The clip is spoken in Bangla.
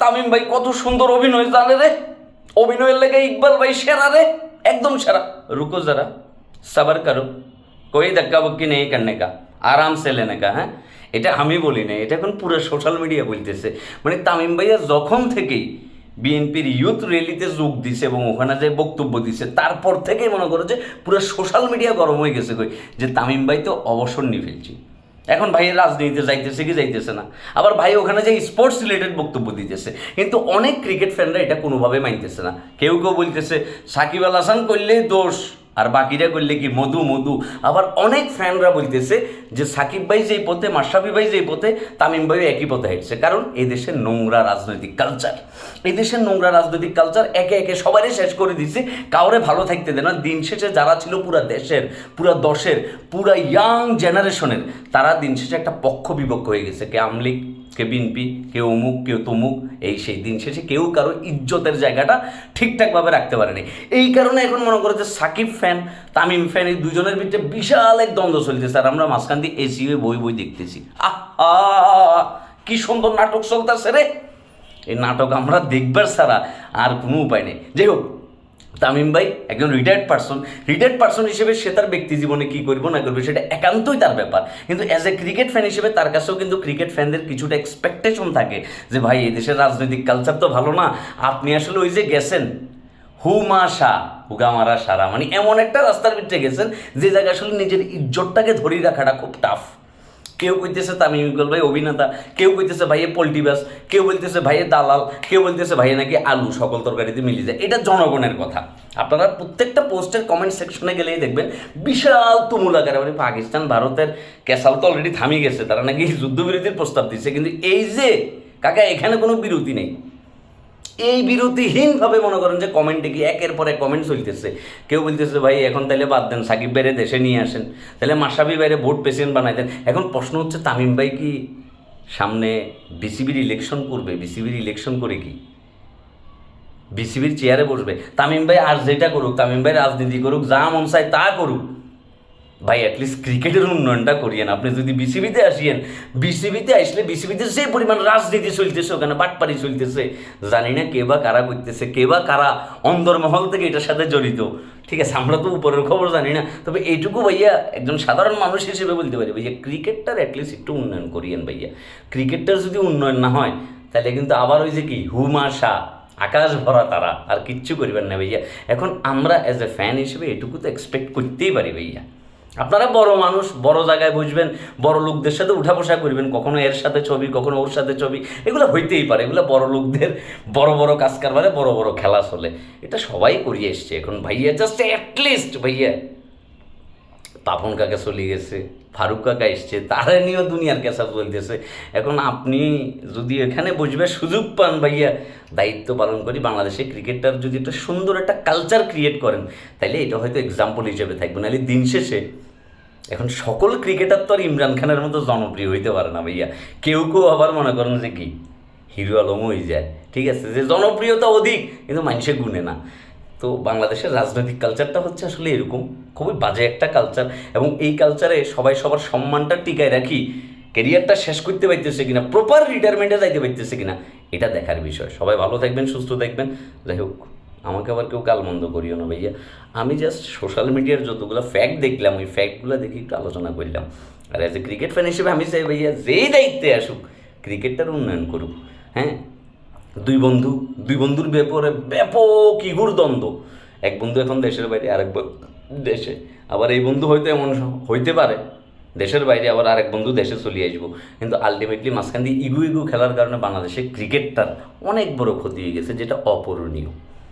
তামিম ভাই কত সুন্দর অভিনয় জানে রে। অভিনয়ের লেগে ইকবাল ভাই সেরা রে, একদম সেরা। রুকো যারা সাবার করো। কই ধাক্কা বক্কি নেই করনে কা আরাম সে লেনে কা হ্যাঁ? এটা আমি বলি না এটা এখন পুরো সোশ্যাল মিডিয়া বলতেছে। মানে তামিম ভাইয়া যখন থেকেই বিএনপির ইউথ র্যালিতে যোগ দিছে এবং ওখানে যে বক্তব্য দিছে, তারপর থেকেই মনে করো যে পুরো সোশ্যাল মিডিয়া গরম হয়ে গেছে কই, যে তামিম ভাই তো অবসর নিয়ে ফেলছি। এখন ভাই রাজনীতিতে যাইতেছে কি যাইতেছে না। আবার ভাই ওখানে যে স্পোর্টস রিলেটেড বক্তব্য দিতেছে, কিন্তু অনেক ক্রিকেট ফ্যানরা এটা কোনোভাবে মানতেছে না। কেউ কেউ বলতেছে, সাকিব আল হাসান করলেই দোষ। আর বাকিরা করলে কি, মধু মধু। আবার অনেক ফ্যানরা বলতেছে যে, সাকিব ভাই যেই পথে, মাশরাফি ভাই যেই পথে, তামিম ভাইও একই পথে হেঁটছে। কারণ এই দেশের নোংরা রাজনৈতিক কালচার এই দেশের নোংরা রাজনৈতিক কালচার একে একে সবারই শেষ করে দিছে। কাউরে ভালো থাকতে দেয় না। দিন শেষে যারা ছিল পুরা দেশের, পুরা দশের, পুরা ইয়াং জেনারেশনের তারা দিন শেষে একটা পক্ষ বিপক্ষ হয়ে গেছে। কে আমলিক কে বিনপি কেউ অমুক কেউ তমুক, এই সেই দিন শেষে কেউ কারও ইজ্জতের জায়গাটা ঠিকঠাকভাবে রাখতে পারেনি। এই কারণে এখন মনে করো যে সাকিব ফ্যান তামিম ফ্যান এই দুজনের ভিতরে বিশাল এক দ্বন্দ্ব চলছে স্যার আমরা মাঝখান দিয়ে এসি হয়ে বই বই দেখতেছি। আহা! কি সুন্দর নাটক চলতেছে রে! এই নাটক আমরা দেখবার ছাড়া আর কোনো উপায় নেই। যাই হোক তামিম ভাই একজন রিটায়ার্ড পার্সন রিটায়ার্ড পার্সন হিসেবে সে তার ব্যক্তি জীবনে কী করব না করবে সেটা একান্তই তার ব্যাপার। কিন্তু অ্যাজ এ ক্রিকেট ফ্যান হিসেবে তার কাছেও কিন্তু ক্রিকেট ফ্যানদের কিছুটা এক্সপেকটেশন থাকে যে ভাই, এই দেশের রাজনৈতিক কালচার তো ভালো না। আপনি আসলে ওই যে গেছেন হুমা শাহ হুগামারা সারা মানে এমন একটা রাস্তার ভিতরে গেছেন যে জায়গায় আসলে নিজের ইজ্জতটাকে ধরে রাখাটা খুব টাফ কেউ কইতেছে তামিম ইকবাল ভাই অভিনেতা, কেউ কইতেছে ভাইয়ে পল্টিবাস কেউ বলতেছে ভাইয়ে দালাল, কেউ বলতেছে ভাইয়ে নাকি আলু, সকল তরকারিতে মিলে যায়। এটা জনগণের কথা। আপনারা প্রত্যেকটা পোস্টের কমেন্ট সেকশনে গেলেই দেখবেন বিশাল তুমুল আকারে মানে পাকিস্তান, ভারতের ক্যাসাল তো অলরেডি থামিয়ে গেছে, তারা নাকি যুদ্ধবিরতির প্রস্তাব দিচ্ছে, কিন্তু এই যে, কাকা, এখানে কোনো বিরতি নেই। এই বিরতিহীনভাবে মনে করেন যে কমেন্টে কি একের পর এক কমেন্ট চলতেছে। কেউ বলতেছে, ভাই, এখন তাহলে বাদ দেন, সাকিব বাইরে দেশে নিয়ে আসেন। তাহলে মাসাবি বাইরে ভোট প্রেসিডেন্ট বানাই দেন। এখন প্রশ্ন হচ্ছে, তামিম ভাই কি সামনে বিসিবির ইলেকশন করবে? বিসিবির ইলেকশন করে কি? বিসিবির চেয়ারে বসবে। তামিম ভাই আর যেটা করুক, তামিম ভাই রাজনীতি করুক, যা মন চায় তা করুক। ভাই অ্যাটলিস্ট ক্রিকেটের উন্নয়নটা করিয়েন। আপনি যদি বিসিবিতে আসিয়েন, বিসিবিতে আসলে বিসিবিতে যে পরিমাণ রাজনীতি চলতেছে, ওখানে বাটপাড়ি চলতেছে, জানি না কে বা কারা করতেছে, কে বা কারা অন্দরমহল থেকে এটার সাথে জড়িত। ঠিক আছে, আমরা তো উপরের খবর জানি না। তবে এইটুকু ভাইয়া, একজন সাধারণ মানুষ হিসেবে বলতে পারি, ভাইয়া, ক্রিকেটটার অ্যাটলিস্ট একটু উন্নয়ন করিয়েন ভাইয়া। ক্রিকেটটার যদি উন্নয়ন না হয়, তাহলে কিন্তু আবার ওই যে কি হুমা শাহ আকাশ ভরা তারা, আর কিচ্ছু করিবেন না ভাইয়া। এখন আমরা অ্যাজ এ ফ্যান হিসেবে এটুকু তো এক্সপেক্ট করতেই পারি ভাইয়া। আপনারা বড় মানুষ, বড় জায়গায় বুঝবেন বড় লোকদের সাথে উঠা বসা করবেন, কখনো এর সাথে ছবি, কখনো ওর সাথে ছবি, এগুলো হইতেই পারে, এগুলো বড় লোকদের বড় বড় কাজ কারবারে বড় বড় খেলা চলে। এটা সবাই করিয়ে এসছে এখন, ভাইয়া জাস্ট অ্যাটলিস্ট ভাইয়া। পাপন কাকা চলে গেছে, ফারুক কাকা এসছে, তারা নিয়েও দুনিয়ার কেসা চলতেছে। এখন আপনি যদি এখানে বুঝবে সুযোগ পান ভাইয়া, দায়িত্ব পালন করি বাংলাদেশে ক্রিকেটটার যদি একটা সুন্দর একটা কালচার ক্রিয়েট করেন তাহলে এটা হয়তো এক্সাম্পল হিসেবে থাকবে। নাহলে দিন শেষে এখন সকল ক্রিকেটার তো আর ইমরান খানের মতো জনপ্রিয় হইতে পারে না ভাইয়া। কেউ কেউ আবার মনে করেন যে কি? হিরো আলম হয়ে যায়। ঠিক আছে, যে জনপ্রিয়তা অধিক, কিন্তু মানুষে গুনে না। তো বাংলাদেশের রাজনৈতিক কালচারটা হচ্ছে আসলে এরকম। খুবই বাজে একটা কালচার এবং এই কালচারে সবাই সবার সম্মানটা টিকায় রাখি ক্যারিয়ারটা শেষ করতে পারতেছে কিনা প্রপার রিটায়ারমেন্টে যাইতে পারতেছে কিনা, এটা দেখার বিষয়। সবাই ভালো থাকবেন, সুস্থ থাকবেন। যাই হোক, আমাকে আবার কেউ কালমন্দ করিও না ভাইয়া। আমি জাস্ট সোশ্যাল মিডিয়ার যতগুলো ফ্যাক্ট দেখলাম, ওই ফ্যাক্টগুলো দেখে একটু আলোচনা করলাম। আর অ্যাজ এ ক্রিকেট ফ্যান হিসেবে আমি চাই ভাইয়া, যেই দায়িত্বে আসুক ক্রিকেটটার উন্নয়ন করুক। হ্যাঁ? দুই বন্ধু, দুই বন্ধুর ব্যাপারে ব্যাপক ইগুর দ্বন্দ্ব। এক বন্ধু এখন দেশের বাইরে, আরেক দেশে। আবার এই বন্ধু হয়তো এমন হইতে পারে, দেশের বাইরে আবার আরেক বন্ধু দেশে চলে আসব। কিন্তু আলটিমেটলি মাঝখান দিয়ে ইগু ইগু খেলার কারণে বাংলাদেশে ক্রিকেটটার অনেক বড় ক্ষতি হয়ে গেছে, যেটা অপূরণীয়।